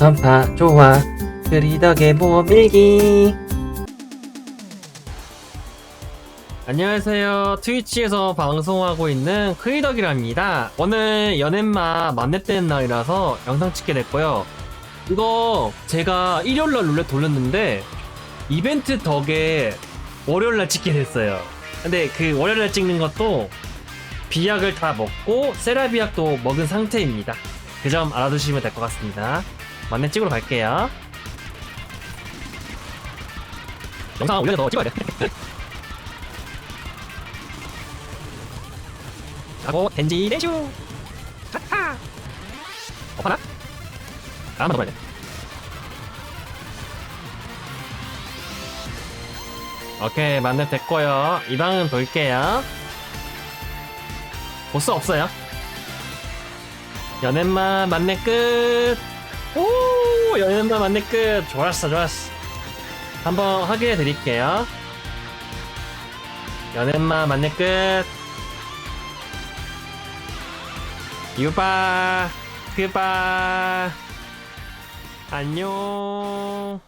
전파 좋아 그리덕의 모밀기. 안녕하세요. 트위치에서 방송하고 있는 크리덕이랍니다. 오늘 연엠마 만렙되는 날이라서 영상 찍게 됐고요. 이거 제가 일요일날 룰렛 돌렸는데 이벤트 덕에 월요일날 찍게 됐어요. 근데 그 월요일날 찍는 것도 비약을 다 먹고 세라비약도 먹은 상태입니다. 그 점 알아두시면 될 것 같습니다 만렙 찍으러 갈게요. 영상 올려서 찍어야 돼. 하고 덴지 레슈! 하하! 어 하나? 아, 한번 더 봐야 돼. 오케이 만렙 됐고요. 이 방은 볼게요. 보스 없어요. 연엠마 만렙 끝 만렙 끝. 좋았어, 좋았어. 한번 확인해 드릴게요. 연엠마 만렙 끝. 유바, 그바. 안녕.